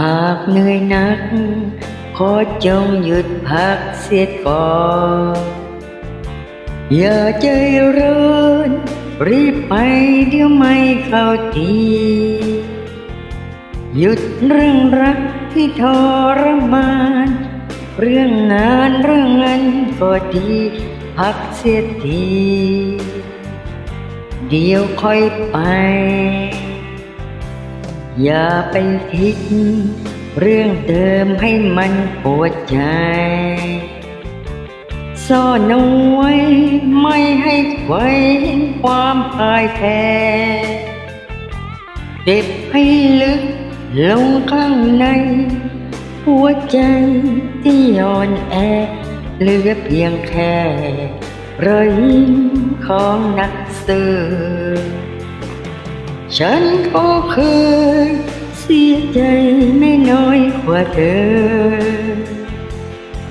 หากเหนื่อยหนัก ขอจงหยุดพักเสียก่อน อย่าใจร้อนรีบไปเดี๋ยวไม่เข้าทีหยุดเรื่องรักที่ทรมาน เรื่องงานเรื่องเงินก็ดีพักเสียที เดี๋ยวค่อยไป อย่าไปคิด เรื่องเดิมให้มันปวดใจ ซ่อนเอาไว้ไม่ให้ใครเห็นความพ่ายแพ้เก็บให้ลึกลงข้างใน หัวใจที่อ่อนแอเหลือเพียงแค่รอยยิ้มของนักสืบ ฉันก็เคยเสียใจไม่น้อยกว่าเธอ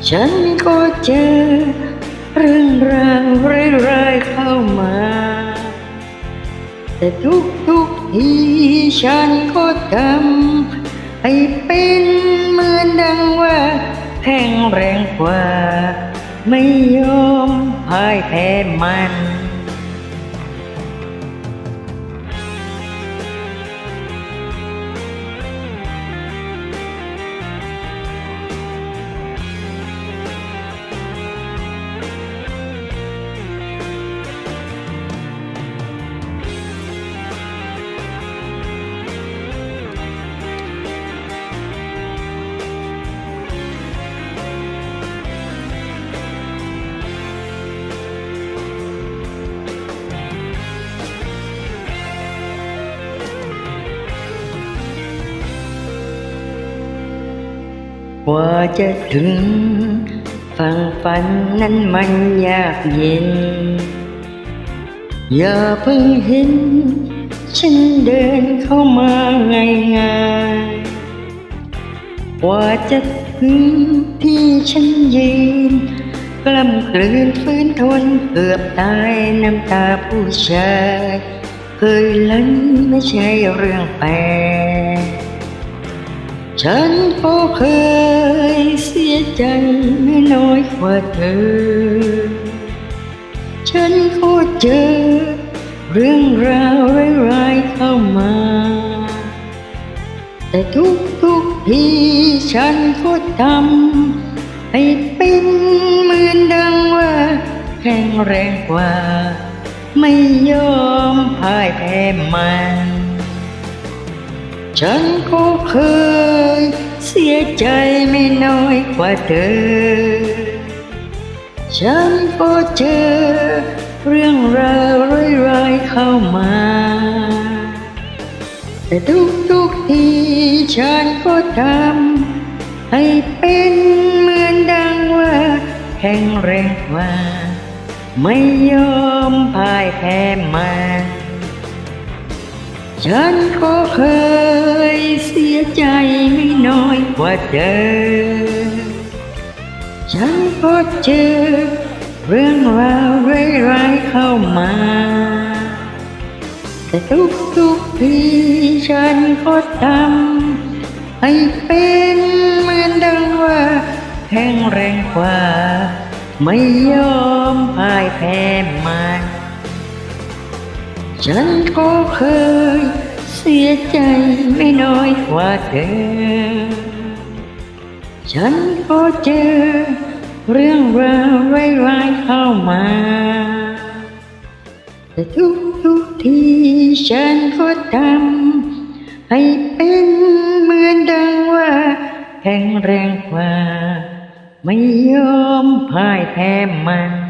ฉันก็เจอเรื่องราวร้ายๆเข้ามา แต่ทุกทุกๆทีฉันก็ทำให้เป็นเหมือนดังว่าแข็งแรงกว่า ไม่ยอมพ่ายแพ้มัน กว่าจะถึงฝั่งฝันนั้นมันยากเย็น อย่าเพิ่งเห็น ฉันเดินเข้ามาง่ายๆกว่าจะถึงที่ฉันยืนกล้ำกลืนฟื้นทนเกือบตายน้ำตาผู้ชายเคยลันไม่ใช่เรื่องแปลก ฉันก็เคยเสียใจไม่น้อยกว่าเธอ ฉันก็เจอเรื่องราวร้ายๆเข้ามา แต่ทุกทุกๆทีฉันก็ทำให้เป็นเหมือนดังว่าแข็งแรงกว่า ไม่ยอมพ่ายแพ้มัน ฉันก็เคยเสียใจไม่น้อยกว่าเธอ ฉันก็เจอเรื่องราวร้ายๆเข้ามา แต่ทุกทุกๆทีฉันก็ทำให้เป็นเหมือนดังว่าแข็งแรงกว่า ไม่ยอมพ่ายแพ้มันฉันก็เคย ใจไม่น้อยกว่าเธอฉันก็เจอ เรื่องราวร้ายๆเข้ามา แต่ทุกทุกทีฉันก็ทำให้เป็นเหมือนดังว่าแข็งแรงกว่า ไม่ยอมพ่ายแพ้มัน ฉันก็เคย สียใจไม่น้อยกว่าเธอ ฉันก็เจอ เรื่องราวร้ายๆเข้ามา แต่ทุกทุกทีฉันก็ทำให้เป็นเหมือนดังว่าแข็งแรงกว่า ไม่ยอมพ่ายแพ้มัน